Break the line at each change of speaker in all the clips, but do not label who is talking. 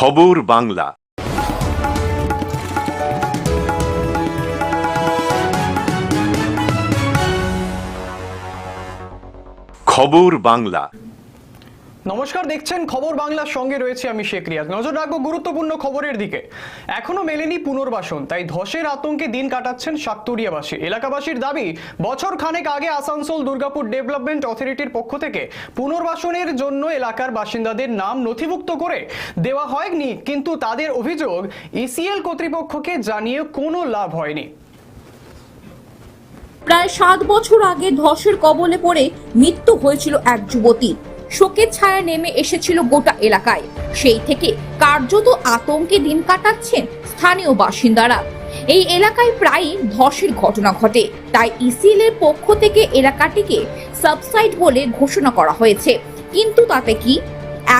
খবর বাংলা। খবর বাংলা।
নমস্কার, দেখছেন খবর বাংলার সঙ্গে রয়েছে আমি শেখ রিয়াজ। নজর রাখব গুরুত্বপূর্ণ খবরের দিকে। এখনও মেলেনি পুনর্বাসন, তাই ধসের আতঙ্কে দিন কাটাচ্ছেন শাকতুরিয়াবাসী এলাকাবাসীর দাবি, বছর খানেক আগে আসানসোল দুর্গাপুর ডেভেলপমেন্ট অথরিটির পক্ষ থেকে পুনর্বাসনের জন্য এলাকার বাসিন্দাদের নাম নথিভুক্ত করে দেওয়া হয়নি, কিন্তু তাদের অভিযোগ ইসিএল কর্তৃপক্ষকে জানিয়ে কোনো লাভ হয়নি।
প্রায় সাত বছর আগে ধসের কবলে পড়ে মৃত্যু হয়েছিল এক যুবতীর শোকের ছায়া নেমে এসেছিল গোটা এলাকায়। সেই থেকে কার্যত আতঙ্কে দিন কাটাচ্ছেন স্থানীয় বাসিন্দারা। এই এলাকায় প্রায়ই ধসের ঘটনা ঘটে। তাই ইসিএল এর পক্ষ থেকে এলাকাটিকে সাবসাইড বলে ঘোষণা করা হয়েছে। কিন্তু তাতে কি?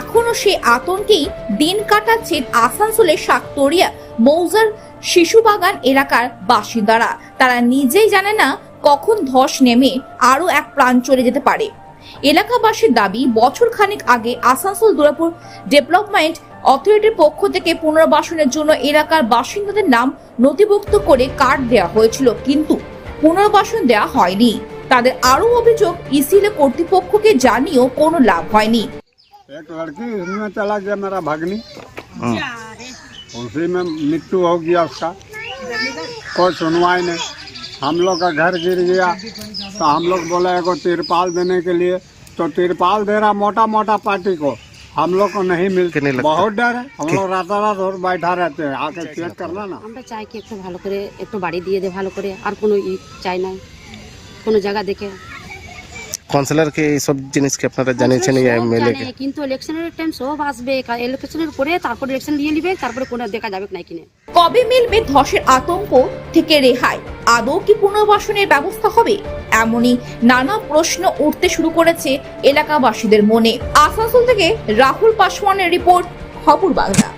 এখনও সে আতঙ্কেই দিন কাটাচ্ছেন আসানসোলের শাকতরিয়া মৌজার শিশুবাগান এলাকার বাসিন্দারা। তারা নিজেই জানে না কখন ধস নেমে আরও এক প্রাণ চলে যেতে পারে। এলাকাবাসীর দাবি বছর খানেক আগে আসানসোল দুর্গাপুর ডেভেলপমেন্ট অথরিটির পক্ষ থেকে পুনর্বাসনের জন্য এলাকার বাসিন্দাদের নাম নথিভুক্ত করে কার্ড দেওয়া হয়েছিল কিন্তু পুনর্বাসন দেওয়া হয়নি তাদের আরও অভিযোগ ইসিলে কর্তৃপক্ষকে জানিয়েও কোনো লাভ হয়নি
एक लड़की इसमें चला गया मेरा भगनी उसी में मृत्यु हो गया उसका कोई सुनवाई नहीं हम लोग का घर गिर गया तो हम लोग बोले एगो तिरपाल देने के लिए तो तिरपाल दे रहा मोटा मोटा पार्टी को हम लोग को नहीं मिलते
नहीं लगता?
बहुत डर है हम लोग रात रात और बैठा रहते हैं आके चेक करना ना
আমরা চাই কি একটু ভালো করে একটু বাড়ি দিয়ে দে ভালো করে আর কোনো ই চাই না কোনো জায়গা দেখে
কাউন্সিলরকে এইসব জিনিসকে আপনারা জানিয়েছেন এই
সব
এমএলএ কে
জানে, কিন্তু ইলেকশনের টাইম সব আসবে ইলেকশনের পরে তারপর ইলেকশন নিয়ে নিবে তারপরে কোনো দেখা যাবে না কিনে
কবে মিলবে ধসের আতঙ্ক থেকে রেহাই আদৌ কি পুনর্বাসনের ব্যবস্থা হবে এমনই নানা প্রশ্ন উঠতে শুরু করেছে এলাকাবাসীদের মনে। আসানসোল থেকে রাহুল পাসওয়ানের রিপোর্ট, খবর বাংলা।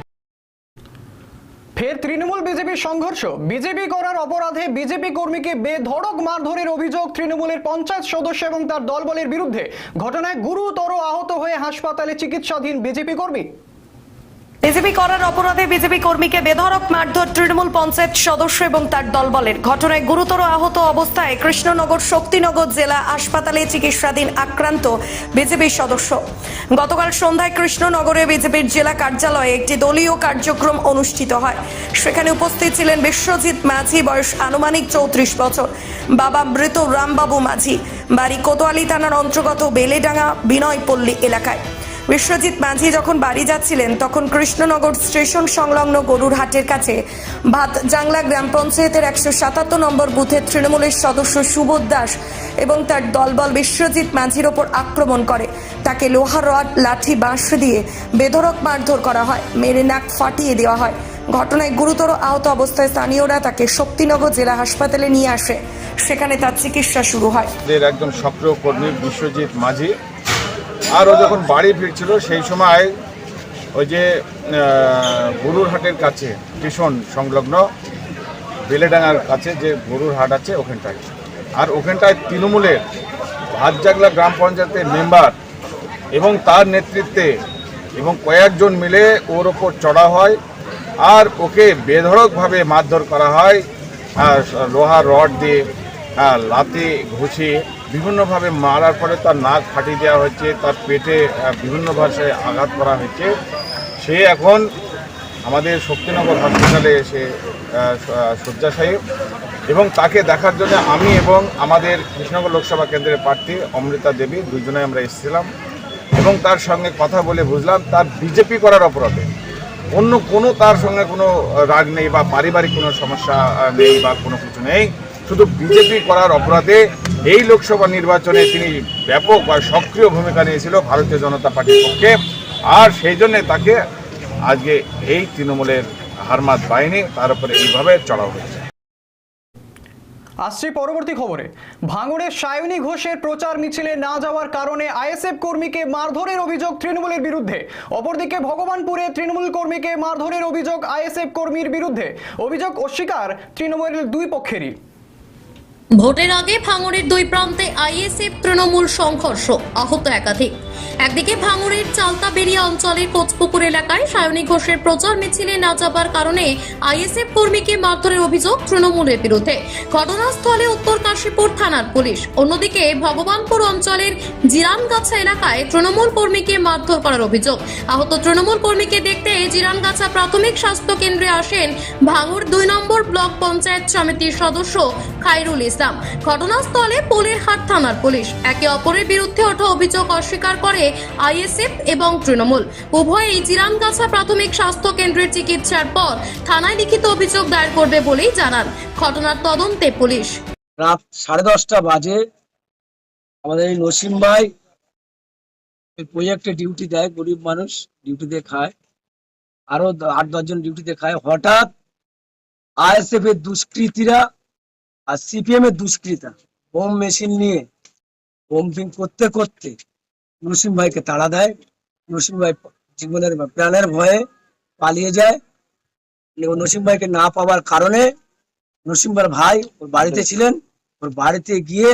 ফের তৃণমূল বিজেপির সংঘর্ষ। বিজেপি করার অপরাধে বিজেপি কর্মীকে বেধড়ক মারধরের অভিযোগ তৃণমূলের পঞ্চায়েত সদস্য এবং তার দলবলের বিরুদ্ধে। ঘটনায় গুরুতর আহত হয়ে হাসপাতালে চিকিৎসাধীন বিজেপি কর্মী।
বিজেপি করার অপরাধে বিজেপি কর্মীকে বেধরক মারধর তৃণমূল পঞ্চায়েত সদস্য এবং তার দলবলের। ঘটনায় গুরুতর আহত অবস্থায় কৃষ্ণনগর শক্তিনগর জেলা হাসপাতালে চিকিৎসাধীন আক্রান্ত বিজেপির সদস্য। গতকাল সন্ধ্যায় কৃষ্ণনগরে বিজেপির জেলা কার্যালয়ে একটি দলীয় কার্যক্রম অনুষ্ঠিত হয়। সেখানে উপস্থিত ছিলেন বিশ্বজিৎ মাঝি, বয়স আনুমানিক চৌত্রিশ বছর, বাবা মৃত রামবাবু মাঝি, বাড়ি কোতোয়ালি থানার অন্তর্গত বেলেডাঙ্গা, বিনয়পল্লী এলাকায়। বিশ্বজিৎ মাঝি যখন বাড়ি যাচ্ছিলেন, তখন কৃষ্ণনগর স্টেশন সংলগ্ন গরুর হাটের কাছে। ভাত জাংলা গ্রাম পঞ্চায়েতের একশো সাতাত্তর নম্বর বুথের তৃণমূলের সদস্য সুবোধ দাস এবং তার দলবল বিশ্বজিৎ মাঝির ওপর আক্রমণ করে। তাকে লোহার রড, লাঠি, বাঁশ দিয়ে বেধরক মারধর করা হয়। মেরে নাক ফাটিয়ে দেওয়া হয়। ঘটনায় গুরুতর আহত অবস্থায় স্থানীয়রা তাকে শক্তিনগর জেলা হাসপাতালে নিয়ে আসে। সেখানে তার চিকিৎসা শুরু হয়।
একজন সক্রিয় কর্মী বিশ্বজিৎ মাঝি আর ও যখন বাড়ি ফিরছিল, সেই সময় ওই যে গরুর হাটের কাছে স্টেশন সংলগ্ন, বেলেডাঙ্গার কাছে যে গরুর হাট আছে, ওখানটায়। আর ওখানটায় তৃণমূলের ভাতজাগলা গ্রাম পঞ্চায়েতের মেম্বার এবং তার নেতৃত্বে এবং কয়েকজন মিলে ওর ওপর চড়া হয় আর ওকে বেধড়কভাবে মারধর করা হয়। লোহার রড দিয়ে লাতে ঘুষে বিভিন্নভাবে মারার পরে তার নাক ফাটিয়ে দেওয়া হয়েছে, তার পেটে বিভিন্ন ভাষায় আঘাত করা হয়েছে। সে এখন আমাদের শক্তিনগর হাসপাতালে এসে শয্যাশায়ী এবং তাকে দেখার জন্য আমি এবং আমাদের কৃষ্ণনগর লোকসভা কেন্দ্রের প্রার্থী অমৃতা দেবী দুজনে আমরা এসেছিলাম এবং তার সঙ্গে কথা বলে বুঝলাম তার বিজেপি করার অপরাধে। অন্য কোনো তার সঙ্গে কোনো রাগ নেই বা পারিবারিক কোনো সমস্যা নেই বা কোনো কিছু নেই। শুধু বিজেপি করার অপরাধে এই লোকসভা নির্বাচনে তিনি ব্যাপক বা সক্রিয় ভূমিকা নিয়েছিল ভারতীয় জনতা পার্টির পক্ষে। আর সেই জন্যে তাকে আজকে এই তৃণমূলের হারমাত বাহিনী তার উপরে এইভাবে চড়াও হয়েছে।
আসছি পরবর্তী খবরে। ভাঙড়ের সায়নী ঘোষের প্রচার মিছিলে না যাওয়ার কারণে আইএসএফ কর্মীকে মারধরের অভিযোগ তৃণমূলের বিরুদ্ধে। অপরদিকে ভগবানপুরে তৃণমূল কর্মীকে মারধরের অভিযোগ আইএসএফ কর্মীর বিরুদ্ধে। অভিযোগ অস্বীকার তৃণমূলের দুই পক্ষেরই।
ভোটের আগে ভাঙড়ের দুই প্রান্তে আইএসএফ তৃণমূল সংঘর্ষ আহত একাধিক। একদিকে ভাঙড়ের চালতাবেরিয়া অঞ্চলের কোচপুকুর এলাকায় সায়নী ঘোষের প্রচার মিছিলে না যাবার কারণে আইএসএফ কর্মীকে মারধরের অভিযোগ তৃণমূলের বিরুদ্ধে। ঘটনাস্থলে উত্তর কাশীপুর থানার পুলিশ। অন্যদিকে ভগবানপুর অঞ্চলের জিরানগাছা এলাকায় তৃণমূল কর্মীকে মারধর করার অভিযোগ। আহত তৃণমূল কর্মীকে দেখতে জিরানগাছা প্রাথমিক স্বাস্থ্য কেন্দ্রে আসেন ভাঙড় দুই নম্বর ব্লক পঞ্চায়েত সমিতির সদস্য খাইরুল ইসলাম। ঘটনাস্থলে পোলেরহাট থানার পুলিশ। একে অপরের বিরুদ্ধে ওঠা অভিযোগ অস্বীকার করে আইএসএফ এবং তৃণমূল। উভয়ই জিরানগাছা প্রাথমিক স্বাস্থ্য কেন্দ্রের চিকিৎসার পর থানায় লিখিত অভিযোগ দায়ের করবে বলেই জানান ঘটনার তদন্তে পুলিশ।
রাত সাড়ে দশটা বাজে আমাদের এই নসিম ভাই প্রজেক্টে ডিউটি দেয়, গরিব মানুষ ডিউটিতে খায়। আরও আট দশজন ডিউটিতে খায়। হঠাৎ আইএসএফ এর দুষ্কৃতীরা আর সিপিএম এর দুষ্কৃতা, বোম মেশিন নিয়ে বোম্পিং করতে করতে নসিম ভাইকে তাড়া দেয়। নসিম ভাই জীবনের প্রাণের ভয়ে পালিয়ে যায়। এবং নসিম ভাইকে না পাওয়ার কারণে নরসিংবার ভাই ওর বাড়িতে ছিলেন। ওর বাড়িতে গিয়ে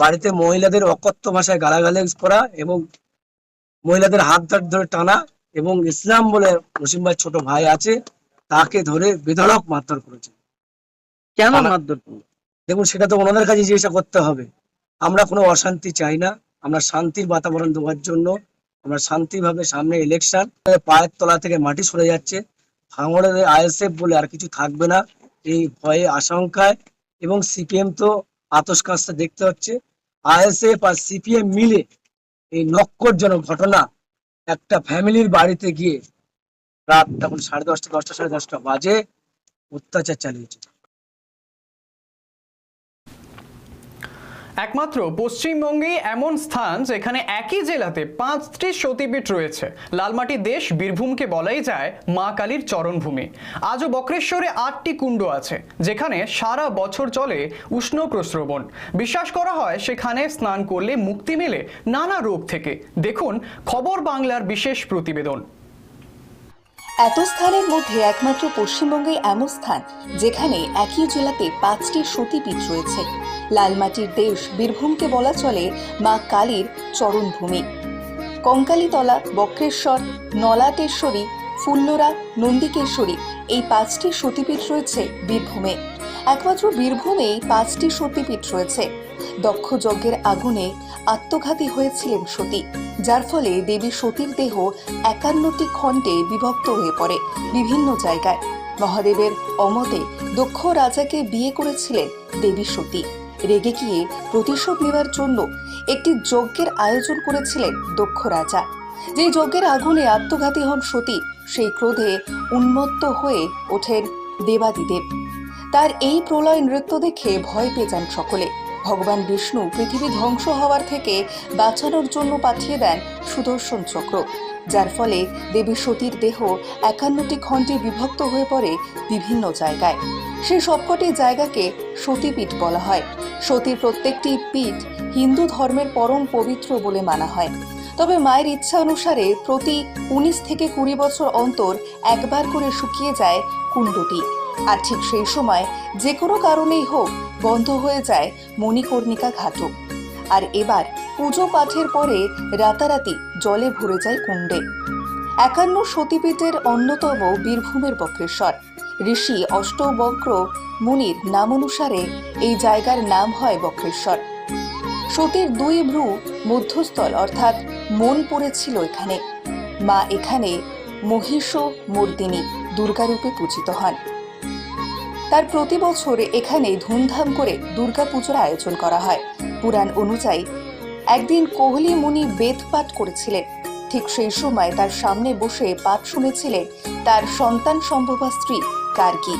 বাড়িতে মহিলাদের অকথ্য ভাষায় গালাগালি করা এবং মহিলাদের হাত ধর ধরে টানা এবং ইসলাম বলে নরসিং ভাই ছোট ভাই আছে তাকে ধরে বেধড়ক মারধর করেছে। কেন মারধর দেখুন সেটা তো ওনাদের কাছে জিজ্ঞাসা করতে হবে। আমরা কোনো অশান্তি চাই না। আমরা শান্তির বাতাবরণ দেওয়ার জন্য আমরা শান্তিভাবে সামনে ইলেকশন পায়ের তলা থেকে মাটি সরে যাচ্ছে। ভাঙড়ের আইএসএফ বলে আর কিছু থাকবে না। এই ভয়ে আশঙ্কায় এবং সিপিএম তো আতস কাজটা দেখতে হচ্ছে। আইএসএফ আর সিপিএম মিলে এই নক্করজনক ঘটনা একটা ফ্যামিলির বাড়িতে গিয়ে রাত তখন সাড়ে দশটা দশটা, সাড়ে দশটা বাজে অত্যাচার চালিয়েছে।
একমাত্র পশ্চিমবঙ্গে এমন স্থান যেখানে একই জেলাতে পাঁচটি সতীপীঠ রয়েছে। লালমাটি দেশ বীরভূমকে বলাই যায় মা কালীর চরণভূমি। আজও বক্রেশ্বরে আটটি কুণ্ড আছে, যেখানে সারা বছর চলে উষ্ণ প্রস্রবণ বিশ্বাস করা হয় সেখানে স্নান করলে মুক্তি মেলে নানা রোগ থেকে। দেখুন খবর বাংলার বিশেষ প্রতিবেদন।
এত স্থানের মধ্যে একমাত্র পশ্চিমবঙ্গে এমন স্থান যেখানে একই জেলাতে পাঁচটি সতীপীঠ রয়েছে। লালমাটির দেশ বীরভূমকে বলা চলে মা কালীর চরণভূমি। কঙ্কালীতলা, বক্রেশ্বর, নলাটেশ্বরী, ফুল্লরা, নন্দিকেশ্বরী এই পাঁচটি সতীপীঠ রয়েছে বীরভূমে। একমাত্র বীরভূমেই পাঁচটি সতীপীঠ রয়েছে। দক্ষ যজ্ঞের আগুনে আত্মঘাতী হয়েছিলেন সতী, যার ফলে দেবী সতীর দেহ একান্নটি খণ্ডে বিভক্ত হয়ে পড়ে বিভিন্ন জায়গায়। মহাদেবের অমতে দক্ষ রাজাকে বিয়ে করেছিলেন দেবী সতী। রেগে গিয়ে প্রতিশোধ নেওয়ার জন্য একটি যজ্ঞের আয়োজন করেছিলেন দক্ষ রাজা। যে যজ্ঞের আগুনে আত্মঘাতী হন সতী, সেই ক্রোধে উন্মত্ত হয়ে ওঠেন দেবাদিদেব। তার এই প্রলয় নৃত্য দেখে ভয় পেয়ে যান সকলে। ভগবান বিষ্ণু পৃথিবী ধ্বংস হওয়ার থেকে বাঁচানোর জন্য পাঠিয়ে দেন সুদর্শন চক্র, যার ফলে দেবী সতীর দেহ একান্নটি খণ্ডে বিভক্ত হয়ে পড়ে বিভিন্ন জায়গায়। সে সবকটি জায়গাকে সতীপীঠ বলা হয়। সতীর প্রত্যেকটি পীঠ হিন্দু ধর্মের পরম পবিত্র বলে মানা হয়। তবে মায়ের ইচ্ছা অনুসারে প্রতি উনিশ থেকে কুড়ি বছর অন্তর একবার করে শুকিয়ে যায় কুণ্ডটি। আর ঠিক সেই সময় যে কোনো কারণেই হোক বন্ধ হয়ে যায় মণিকর্ণিকা ঘাটও আর এবার পুজো পাঠের পরে রাতারাতি জলে ভরে যায় কুণ্ডে। একান্ন সতীপীঠের অন্যতম বীরভূমের বক্রেশ্বর। ঋষি অষ্টবক্র মুনির নাম অনুসারে এই জায়গার নাম হয় বক্রেশ্বর। সতীর দুই ভ্রু মধ্যস্থল, অর্থাৎ মন পড়েছিল এখানে। মা এখানে মহিষ মর্দিনী দুর্গারূপে পূজিত হন। তার প্রতি বছর এখানে ধুমধাম করে দুর্গাপুজোর আয়োজন করা হয়। পুরাণ অনুযায়ী একদিন কোহলি মুনি বেদ পাঠ করেছিলেন। ঠিক সেই সময় তার সামনে বসে পাঠ শুনেছিলেন তার সন্তান সম্ভবা স্ত্রী গার্গী।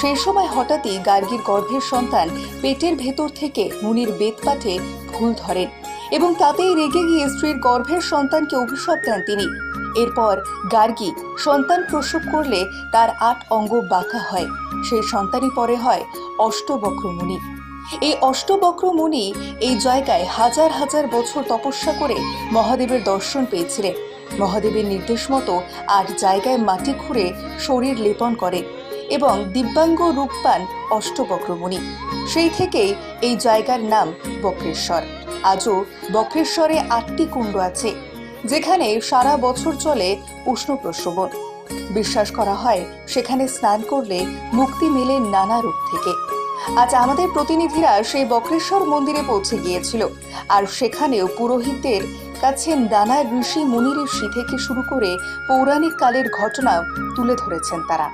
সেই সময় হঠাৎই গার্গীর গর্ভের সন্তান পেটের ভেতর থেকে মুনির বেদ পাঠে ভুল ধরেন এবং তাতেই রেগে গিয়ে স্ত্রীর গর্ভের সন্তানকে অভিশাপ দেন তিনি। এরপর গার্গী সন্তান প্রসব করলে তার আট অঙ্গ বাঁকা হয়। সেই সন্তানই পরে হয় অষ্টবক্র মুনি এই অষ্টবক্র মুনি এই জায়গায় হাজার হাজার বছর তপস্যা করে মহাদেবের দর্শন পেয়েছিলেন। মহাদেবের নির্দেশ মতো আট জায়গায় মাটি খুঁড়ে শরীর লেপন করে এবং দিব্যাঙ্গ রূপ পান অষ্টবক্রমণি সেই থেকেই এই জায়গার নাম বক্রেশ্বর। আজও বক্রেশ্বরে আটটি কুণ্ড আছে। যেখানে সারা বছর চলে উষ্ণ প্রশ্রবণ বিশ্বাস করা হয় সেখানে স্নান করলে মুক্তি মেলে নানা রূপ থেকে। আজ আমাদের প্রতিনিধিরা সেই বক্রেশ্বর মন্দিরে পৌঁছে গিয়েছিল আর সেখানেও পুরোহিতদের কাছে নানা ঋষি মুনি ঋষি থেকে শুরু করে পৌরাণিক কালের ঘটনা তুলে ধরেছেন তারা।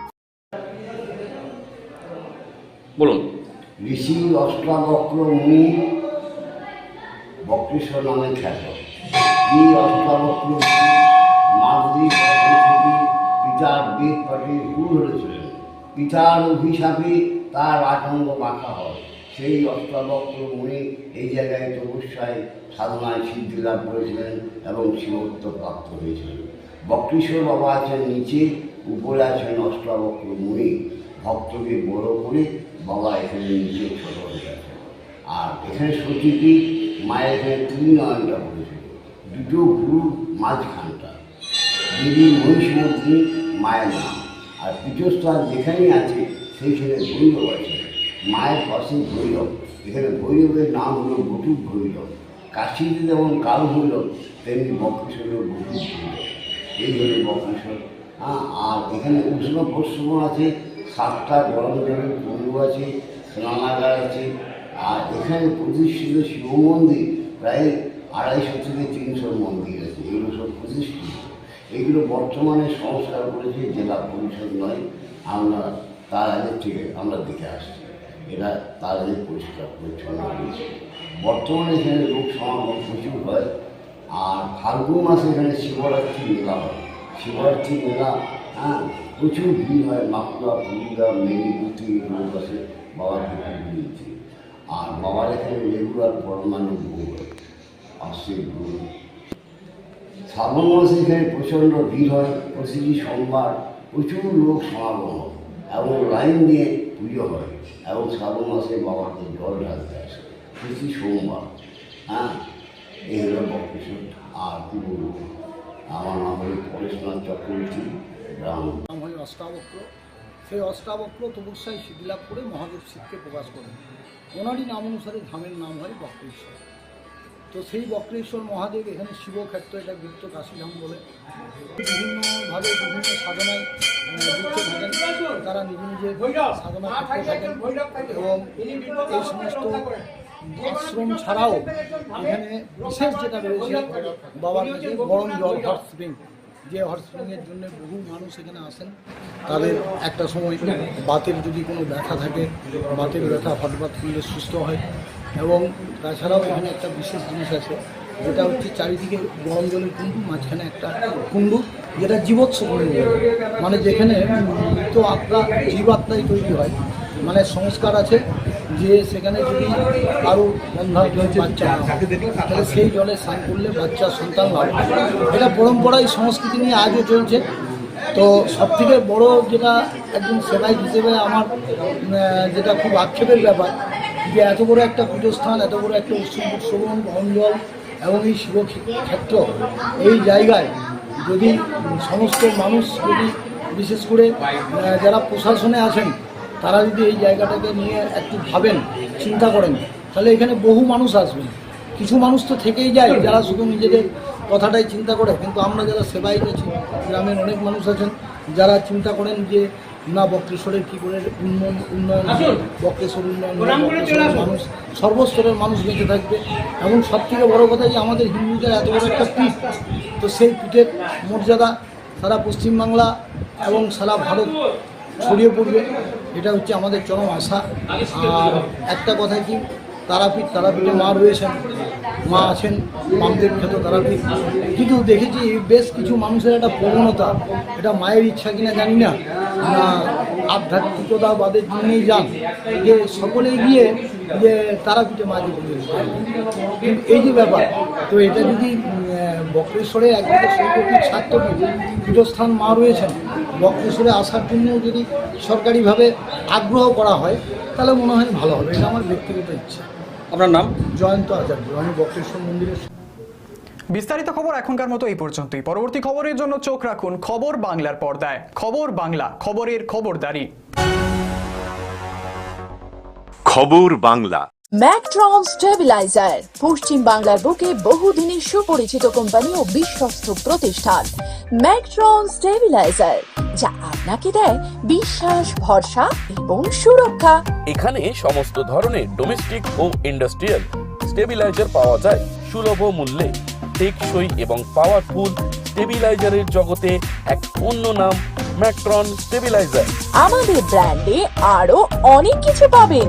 বলুন।
ঋষি অষ্টাবক্র মুনি বক্রেশ্বর নামে খ্যাত। অষ্টাবক্র মুনি মাগধী থেকে পিতার বেদ গুরু ধরেছিলেন পিতার অভিশাপে তার আতঙ্ক মাথা হয়। সেই অষ্টাবক্র মুনি এই জায়গায় তপস্যায় সাধনায় সিদ্ধি লাভ করেছিলেন এবং শিবত্ব প্রাপ্ত হয়েছিলেন। বক্রেশ্বর বাবা আছেন নিচে, উপরে আছেন অষ্টাবক্র মুনি। ভক্তকে বড় করে বাবা এখানে নিচে ছোট হয়ে গেছে আর এখানে সতীটি মায়ের এখানে তিন নয়নটা পড়েছিল দুটো গুরুর মাঝখানটা। দেবী মহিষমর্দিনী মায়ের নাম। আর পীঠস্থান যেখানেই আছে সেইখানে ভৈরব আছে। মায়ের পাশে ভৈরব। এখানে ভৈরবের নাম হলো বটুক ভৈরব। কাশীতে যেমন কাল ভৈরব, তেমনি বক্রেশ্বরের বটুক ভৈরব। এই হলো বক্রেশ্বর। হ্যাঁ আর এখানে উষ্ণ প্রশ্রবণ আছে, সাতটা গরম জলের কুণ্ড আছে, স্নানাগার আছে। আর এখানে প্রতিষ্ঠিত শিব মন্দির প্রায় আড়াইশো থেকে তিনশো মন্দির আছে এগুলো সব প্রতিষ্ঠিত। এগুলো বর্তমানে সংস্কার করেছে জেলা পরিষদ নয়, আমরা তার আগের থেকে আমরা দেখে আসছি। এরা তার আগে পরিষ্কার পরিচ্ছন্ন হয়েছে বর্তমানে এখানে লোক সমাগম প্রচুর হয়, আর ফাল্গুন মাসে এখানে শিবরাত্রি মেলা হয়। শিবরাত্রি মেলা হ্যাঁ প্রচুর ভিড় হয়। মাকুড়া পুরুলিয়া মেদিনীপুর লোক আসে বাবার দিতে আর বাবার এখানে রেগুলার পরমাণু ভোগ হয়। আসছে ভোগ শ্রাবণ মাসে প্রচণ্ড ভিড় হয় প্রতিটি সোমবার প্রচুর লোক সমাগম হয়, এবং লাইন দিয়ে পুজো হয়, এবং শ্রাবণ মাসে বাবাকে জল ঢালতে আসে। প্রতি সোমবার। হ্যাঁ এই হলো বক্রেশ্বর আর কি বলব আমার নাম হলো পরেশনাথ চক্রবর্তী, গ্রাম।
নাম হয় অষ্টাবক্র। সেই অষ্টাবক্র তপস্যায় সিদ্ধিলাভ করে মহাদেব শিবকে প্রকাশ করেন। ওনারই নাম অনুসারে ধামের নাম হয় বক্রেশ্বর। তো সেই বক্রেশ্বর মহাদেব এখানে শিবক্ষেত্র, এটা গুপ্ত কাশীধাম বলে। বিভিন্নভাবে বিভিন্ন সাধনায় থাকেন। তারা নিজ নিজে সাধনা করতে থাকেন এবং এই সমস্ত আশ্রম ছাড়াও এখানে বিশেষ যেটা রয়েছে, বাবার কাছে গরম জল হট স্প্রিং, যে হট স্প্রিংয়ের জন্য বহু মানুষ এখানে আসেন। তাদের একটা সময় বাতের যদি কোনো ব্যথা থাকে, বাতের ব্যথা হঠাৎ করলে সুস্থ হয় এবং তাছাড়াও এখানে একটা বিশেষ জিনিস আছে, যেটা হচ্ছে চারিদিকে গরম জলের কুণ্ডু, মাঝখানে একটা কুণ্ডু, যেটা জীবৎস কুণ্ডু মানে যেখানে মৃত আত্মা, জীবাত্মাই তৈরি হয়। মানে সংস্কার আছে যে সেখানে যদি আরও গন্ধার জল বাচ্চা তাহলে সেই জলে স্নান করলে বাচ্চা সন্তান হয়। এটা পরম্পরায় সংস্কৃতি নিয়ে আজও চলছে। তো সব থেকে বড় যেটা একজন সেবাই হিসেবে আমার যেটা খুব আক্ষেপের ব্যাপার যে এত বড় একটা পীঠস্থান, এত বড় একটা উৎসব শ্রবণ অঞ্জল এবং এই শিব ক্ষেত্র, এই জায়গায় যদি সমস্ত মানুষ যদি, বিশেষ করে যারা প্রশাসনে আছেন, তারা যদি এই জায়গাটাকে নিয়ে একটু ভাবেন, চিন্তা করেন, তাহলে এখানে বহু মানুষ আসবেন কিছু মানুষ তো থেকেই যায়, যারা শুধু নিজেদের কথাটাই চিন্তা করে, কিন্তু আমরা যারা সেবাই গেছি গ্রামের অনেক মানুষ আছেন, যারা চিন্তা করেন যে না বক্রেশ্বরের কী করে উন্নয়ন উন্নয়ন বক্রেশ্বর উন্নয়ন মানুষ সর্বস্তরের মানুষ বেঁচে থাকবে। এবং সব থেকে বড়ো কথা যে আমাদের হিন্দুদের এত বড় একটা পীঠ। তো সেই পিঠের মর্যাদা সারা পশ্চিমবাংলা এবং সারা ভারত ছড়িয়ে পড়বে। এটা হচ্ছে আমাদের চরম আশা। আর একটা কথা কি? তারাপীঠ, তারাপীঠে মা রয়েছেন, মা আছেন বামদেব খ্যাত তারাপীঠ। কিন্তু দেখেছি বেশ কিছু মানুষের একটা প্রবণতা, এটা মায়ের ইচ্ছা কিনা জানি না। না আধ্যাত্মিকতাবাদের জন্যই যান, যে সকলেই গিয়ে, যে তারাপীঠে। কিন্তু এই যে ব্যাপার, তো এটা যদি বক্রেশ্বরে একদিকে শৈবপীঠ সাত্যপীঠ পীঠস্থান মা রয়েছেন, বক্রেশ্বরে আসার জন্য যদি সরকারিভাবে আগ্রহ করা হয়, তাহলে মনে হয় ভালো হবে, এটা আমার ব্যক্তিগত ইচ্ছা।
আপনার নাম?
জয়ন্ত আচার্য আমি বক্রেশ্বর মন্দিরের
বিস্তারিত খবর এখনকার মতো এই পর্যন্তই। পরবর্তী খবরের জন্য চোখ রাখুন খবর বাংলার পর্দায়। খবর বাংলা খবরের খবরদারি।
খবর বাংলা।
ম্যাকট্রন স্টেবিলাইজার পশ্চিম বাংলার বুকে বহুদিনের সুপরিচিত কোম্পানি ও বিশ্বস্ত প্রতিষ্ঠান। ম্যাকট্রন স্টেবিলাইজার যা আপনাকে দেয় বিশ্বাস ভরসা এবং সুরক্ষা।
এখানে সমস্ত ধরনের ডোমেস্টিক ও ইন্ডাস্ট্রিয়াল স্টেবিলাইজার পাওয়া যায় সুলভ মূল্যে টেকসই এবং পাওয়ারফুল স্টেবিলাইজারের জগতে এক অন্য নাম ম্যাট্রন স্টেবিলাইজার
আমাদের ব্র্যান্ডে আরও অনেক কিছু পাবেন।